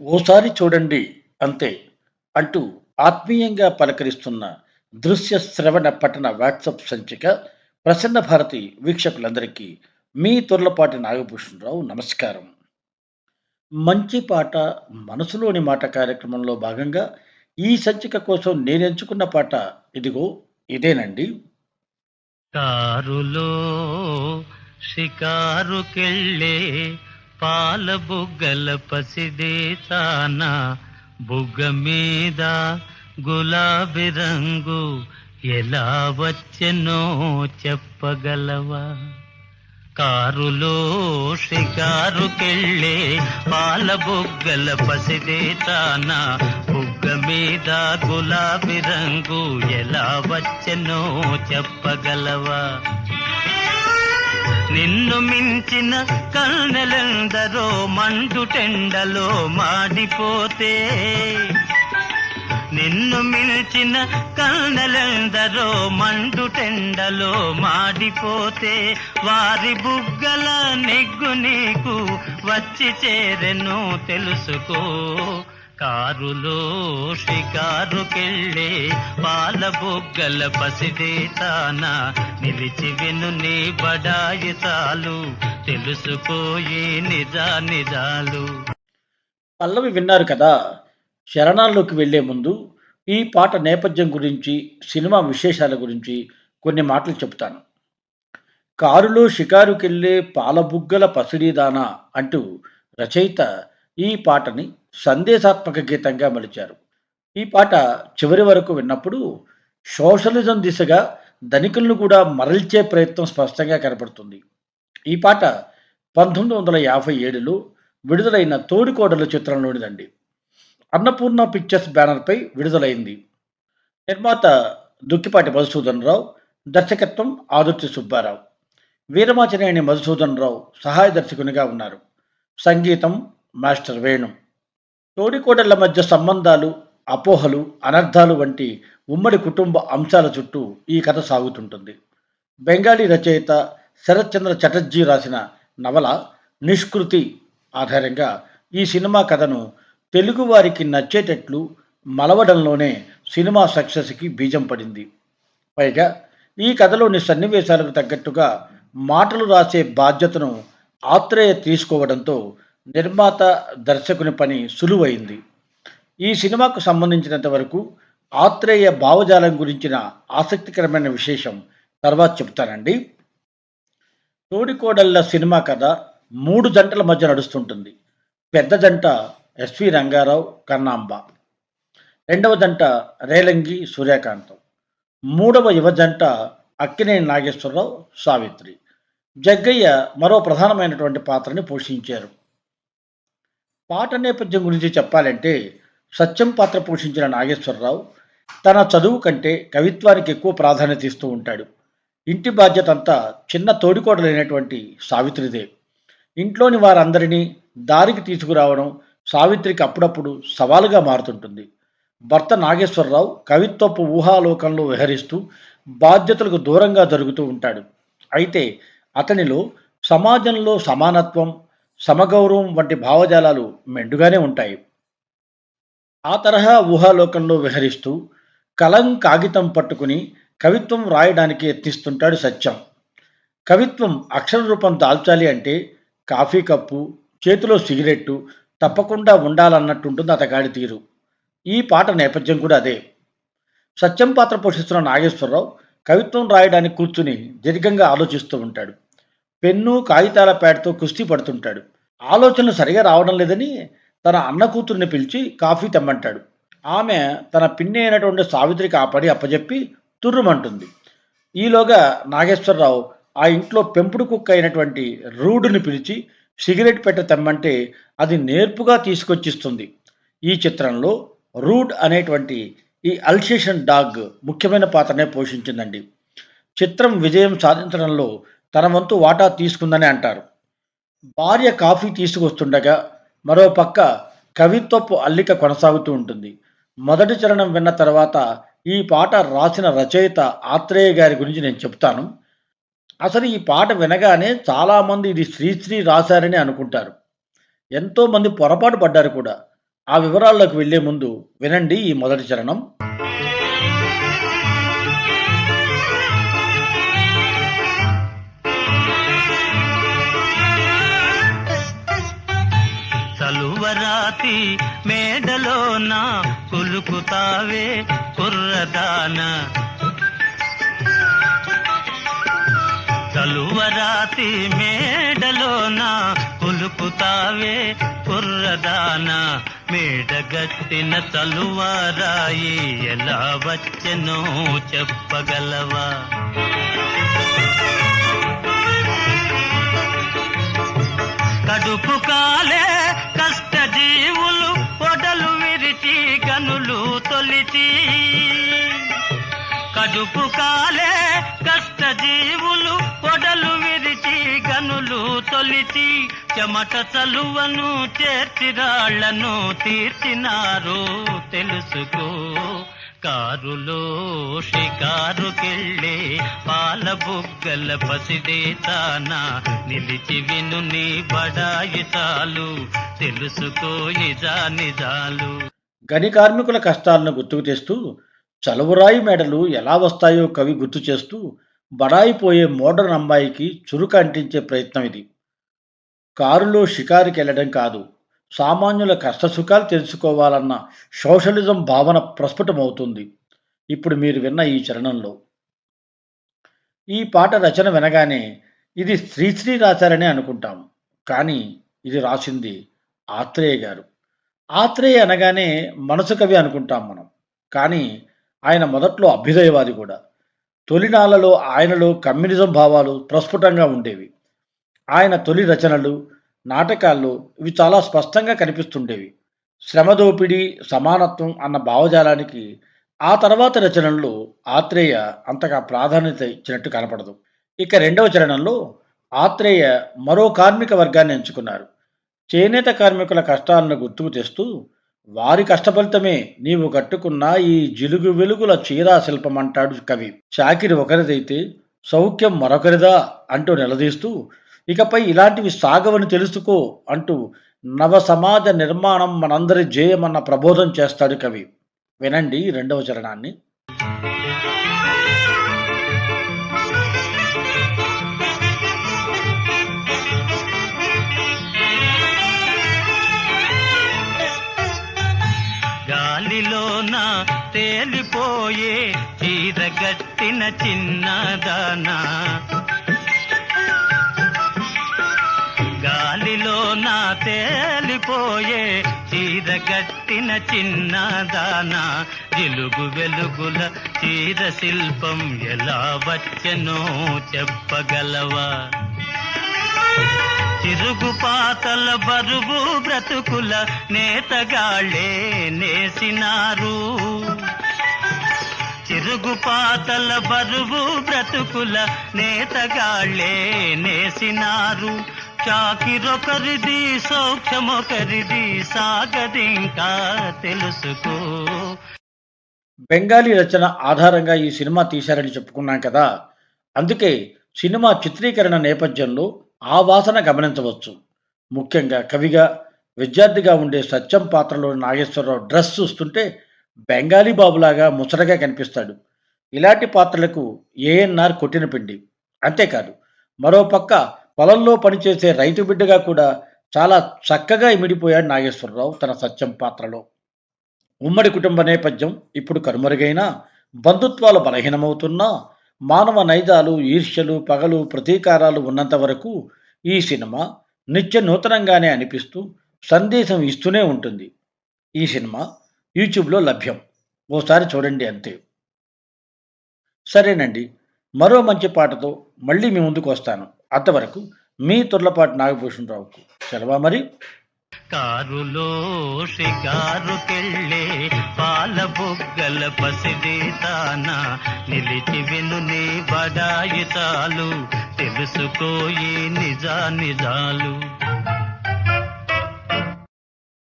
ఓసారి చూడండి అంతే అంటూ ఆత్మీయంగా పలకరిస్తున్న దృశ్య శ్రవణ పఠన వాట్సాప్ సంచిక ప్రసన్న భారతి వీక్షకులందరికీ మీ తొర్లపాటి నాగభూషణరావు నమస్కారం. మంచి పాట మనసులోని మాట కార్యక్రమంలో భాగంగా ఈ సంచిక కోసం నేను ఎంచుకున్న పాట ఇదిగో ఇదేనండి. కారులో షికారుకెళ్ళే పాల బుగ్గల పసిదేతాన బుగ్గ మీద గులాబీ రంగు ఎలా వచ్చెనో చెప్పగలవా? కారులో షికారుకెళ్ళే పాల బుగ్గల పసిదేతాన బుగ్గ మీద గులాబీ రంగు ఎలా వచ్చెనో చెప్పగలవా? నిన్ను మించిన కన్నెలందరో మండుటెండలో మాడిపోతే. నిన్ను మిల్చిన కన్నెలందరో మండుటెండలో మాడిపోతే. వారి బుగ్గల నెగ్గు నీకు వచ్చి చేరెను తెలుసుకో. కారులో షికారుకెళ్ళే పాల బొగ్గల పసిదేతాన నిలిచి విను నీ బడాయి తాలు. తెలుసుకోయే నిజా నిజాలు. పల్లవి విన్నారు కదా శరణాల్లోకి వెళ్ళే ముందు ఈ పాట నేపథ్యం గురించి సినిమా విశేషాల గురించి కొన్ని మాటలు చెప్తాను కారులో షికారుకెళ్ళే పాలబుగ్గల పసిడిదానా అంటూ రచయిత ఈ పాటని సందేశాత్మక గీతంగా మలిచారు. ఈ పాట చివరి వరకు విన్నప్పుడు సోషలిజం దిశగా ధనికులను కూడా మరల్చే ప్రయత్నం స్పష్టంగా కనపడుతుంది. ఈ పాట పంతొమ్మిది వందల యాభై ఏడులో విడుదలైన తోడికోడలు చిత్రంలోనిదండి. అన్నపూర్ణ పిక్చర్స్ బ్యానర్పై విడుదలైంది. నిర్మాత దుక్కిపాటి మధుసూదన్ రావు దర్శకత్వం ఆదుర్తి సుబ్బారావు. వీరమాచనేని మధుసూదన్ రావు సహాయ దర్శకునిగా ఉన్నారు. సంగీతం మాస్టర్ వేణు. తోడికోడళ్ళ మధ్య సంబంధాలు అపోహలు అనర్థాలు వంటి ఉమ్మడి కుటుంబ అంశాల చుట్టూ ఈ కథ సాగుతుంటుంది. బెంగాలీ రచయిత శరత్చంద్ర చటర్జీ రాసిన నవల నిష్కృతి ఆధారంగా ఈ సినిమా కథను తెలుగువారికి నచ్చేటట్లు మలవడంలోనే సినిమా సక్సెస్కి బీజం పడింది. పైగా ఈ కథలోని సన్నివేశాలకు తగ్గట్టుగా మాటలు రాసే బాధ్యతను ఆత్రేయ తీసుకోవడంతో నిర్మాత దర్శకుని పని సులువైంది. ఈ సినిమాకు సంబంధించినంత వరకు ఆత్రేయ భావజాలం గురించిన ఆసక్తికరమైన విశేషం తర్వాత చెప్తానండి. తోడికోడళ్ళ సినిమా కథ మూడు జంటల మధ్య నడుస్తుంటుంది. పెద్ద జంట ఎస్వి రంగారావు కన్నాంబ. రెండవ జంట రేలంగి సూర్యకాంతం. మూడవ యువ జంట అక్కినేని నాగేశ్వరరావు సావిత్రి. జగ్గయ్య మరో ప్రధానమైనటువంటి పాత్రని పోషించారు. పాట నేపథ్యం గురించి చెప్పాలంటే సత్యం పాత్ర పోషించిన నాగేశ్వరరావు తన చదువు కంటే కవిత్వానికి ఎక్కువ ప్రాధాన్యత ఇస్తూ ఉంటాడు. ఇంటి బాధ్యత అంతా చిన్న తోడికోడలైనటువంటి సావిత్రిదే. ఇంట్లోని వారందరినీ దారికి తీసుకురావడం సావిత్రికి అప్పుడప్పుడు సవాలుగా మారుతుంటుంది. భర్త నాగేశ్వరరావు కవిత్వపు ఊహాలోకంలో విహరిస్తూ బాధ్యతలకు దూరంగా జరుగుతూ ఉంటాడు. అయితే అతనిలో సమాజంలో సమానత్వం సమగౌరవం వంటి భావజాలాలు మెండుగానే ఉంటాయి. ఆ తరహా ఊహాలోకంలో విహరిస్తూ కలం కాగితం పట్టుకుని కవిత్వం రాయడానికి యత్నిస్తుంటాడు సత్యం. కవిత్వం అక్షర రూపం దాల్చాలి అంటే కాఫీ కప్పు చేతిలో సిగరెట్టు తప్పకుండా ఉండాలన్నట్టుంటుంది అతగాడి తీరు. ఈ పాట నేపథ్యం కూడా అదే. సత్యం పాత్ర పోషిస్తున్న నాగేశ్వరరావు కవిత్వం రాయడానికి కూర్చుని దీర్ఘంగా ఆలోచిస్తూ ఉంటాడు. పెన్ను కాగితాల ప్యాడ్తో కుస్తీ పడుతుంటాడు. ఆలోచనలు సరిగా రావడం లేదని తన అన్న కూతుర్ని పిలిచి కాఫీ తెమ్మంటాడు. ఆమె తన పిన్ని అయినటువంటి సావిత్రికి ఆపడి అప్పజెప్పి తుర్రుమంటుంది. ఈలోగా నాగేశ్వరరావు ఆ ఇంట్లో పెంపుడు కుక్క అయినటువంటి రూడుని పిలిచి సిగరెట్ పెట్ట తెమ్మంటే అది నేర్పుగా తీసుకొచ్చిస్తుంది. ఈ చిత్రంలో రూడ్ అనేటువంటి ఈ అల్సేషన్ డాగ్ ముఖ్యమైన పాత్రనే పోషించిందండి. చిత్రం విజయం సాధించడంలో తన వంతు వాటా తీసుకుందని అంటారు. భార్య కాఫీ తీసుకొస్తుండగా మరో పక్క కవిత్వపు అల్లిక కొనసాగుతూ ఉంటుంది. మొదటి చరణం విన్న తర్వాత ఈ పాట రాసిన రచయిత ఆత్రేయ గారి గురించి నేను చెప్తాను. అసలు ఈ పాట వినగానే చాలామంది ఇది శ్రీశ్రీ రాశారని అనుకుంటారు. ఎంతోమంది పొరపాటు పడ్డారు కూడా. ఆ వివరాల్లోకి వెళ్ళే ముందు వినండి ఈ మొదటి చరణం. చలువరాతి మేడలోన కొలుకుతావే కుర్రదాన. చలువరాతి మేడలోన కొలుకుతావే కుర్రదాన. మేడగట్టిన తలువారాయి ఎలా వచ్చెనో చెప్పగలవా? కడుపు కాలే కష్ట జీవులు పొడలు విరిచి గనులు తొలిచి. కడుపు కాలే కష్ట జీవులు పొడలు విరిచి గనులు తొలిచి. చెమట చలువను చేర్చిరాళ్ళను తీర్చినారు తెలుసుకో. కారులో షికారుకెళ్ళే పాల బుగ్గల పసిదేతానా నిలిచి విను నీ బడాయితాలు తెలుసుకో నిజా నిజాలు. గని కార్మికుల కష్టాలను గుర్తుకు తెస్తూ చలువరాయి మెడలు ఎలా వస్తాయో కవి గుర్తు చేస్తూ బడాయిపోయే మోడర్న్ అమ్మాయికి చురుకు అంటించే ప్రయత్నం ఇది. కారులో షికారుకి వెళ్ళడం కాదు సామాన్యుల కష్టసుఖాలు తెలుసుకోవాలన్న సోషలిజం భావన ప్రస్ఫుటమవుతుంది. ఇప్పుడు మీరు విన్న ఈ చరణంలో. ఈ పాట రచన వినగానే ఇది శ్రీశ్రీ రాశారని అనుకుంటాం కానీ ఇది రాసింది ఆత్రేయ గారు. ఆత్రేయ అనగానే మనసు కవి అనుకుంటాం మనం. కానీ ఆయన మొదట్లో అభ్యుదయవాది కూడా. తొలినాళ్ళలో ఆయనలో కమ్యూనిజం భావాలు ప్రస్ఫుటంగా ఉండేవి. ఆయన తొలి రచనలు నాటకాల్లో ఇవి చాలా స్పష్టంగా కనిపిస్తుండేవి. శ్రమదోపిడి సమానత్వం అన్న భావజాలానికి ఆ తర్వాత రచనల్లో ఆత్రేయ అంతగా ప్రాధాన్యత ఇచ్చినట్టు కనపడదు. ఇక రెండవ చరణంలో ఆత్రేయ మరో కార్మిక వర్గాన్ని ఎంచుకున్నారు. చేనేత కార్మికుల కష్టాలను గుర్తుకు తెస్తూ వారి కష్టఫలితమే నీవు కట్టుకున్న ఈ జిలుగు వెలుగుల చీరా శిల్పం అంటాడు కవి. చాకిరి ఒకరిదైతే సౌఖ్యం మరొకరిదా అంటూ నిలదీస్తూ ఇకపై ఇలాంటివి సాగవని తెలుసుకో అంటూ నవ సమాజ నిర్మాణం మనందరి జయమన్న ప్రబోధం చేస్తాడు కవి. వినండి రెండవ చరణాన్ని. తేలిపోయే చీరగట్టిన చిన్నదానా. నా తేలిపోయే చీరగట్టిన చిన్నదానా. జిలుగు వెలుగుల చీర శిల్పం ఎలా వచ్చనో చెప్పగలవా? చిరుగు పాతల బరువు బ్రతుకుల నేతగాళ్ళే నేసినారు. తిరుగుపాతల బరువు బ్రతుకుల నేతగాళ్ళే నేసినారు. చాకిరొకరిది సౌఖ్యమొకరిది సాగదింకా తెలుసుకో. బెంగాలీ రచన ఆధారంగా ఈ సినిమా తీశారని చెప్పుకున్నాం కదా. అందుకే సినిమా చిత్రీకరణ నేపథ్యంలో ఆ వాసన గమనించవచ్చు. ముఖ్యంగా కవిగా విద్యార్థిగా ఉండే సత్యం పాత్రలోని నాగేశ్వరరావు డ్రెస్ చూస్తుంటే బెంగాలీ బాబులాగా ముసరగా కనిపిస్తాడు. ఇలాంటి పాత్రలకు ఏఎన్ఆర్ కొట్టిన పిండి. అంతేకాదు మరోపక్క పొలంలో పనిచేసే రైతు బిడ్డగా కూడా చాలా చక్కగా ఇమిడిపోయాడు నాగేశ్వరరావు తన సత్యం పాత్రలో. ఉమ్మడి కుటుంబ నేపథ్యం ఇప్పుడు కనుమరుగైనా బంధుత్వాలు బలహీనమవుతున్నా మానవ నైజాలు ఈర్ష్యలు పగలు ప్రతీకారాలు ఉన్నంత వరకు ఈ సినిమా నిత్య నూతనంగానే అనిపిస్తూ సందేశం ఇస్తూనే ఉంటుంది. ఈ సినిమా యూట్యూబ్లో లభ్యం. ఓసారి చూడండి అంతే. సరేనండి. మరో మంచి పాటతో మళ్ళీ మీ ముందుకు వస్తాను. అంతవరకు మీ తుర్లపాటి నాగభూషణరావుకు. సెలవా మరి? కారులో షికారుకెళ్ళే పాల బొగ్గల పసిదేతానా? నిలిచి విను నీ బడాయి చాలు తెలుసుకోయి నిజా నిజాలు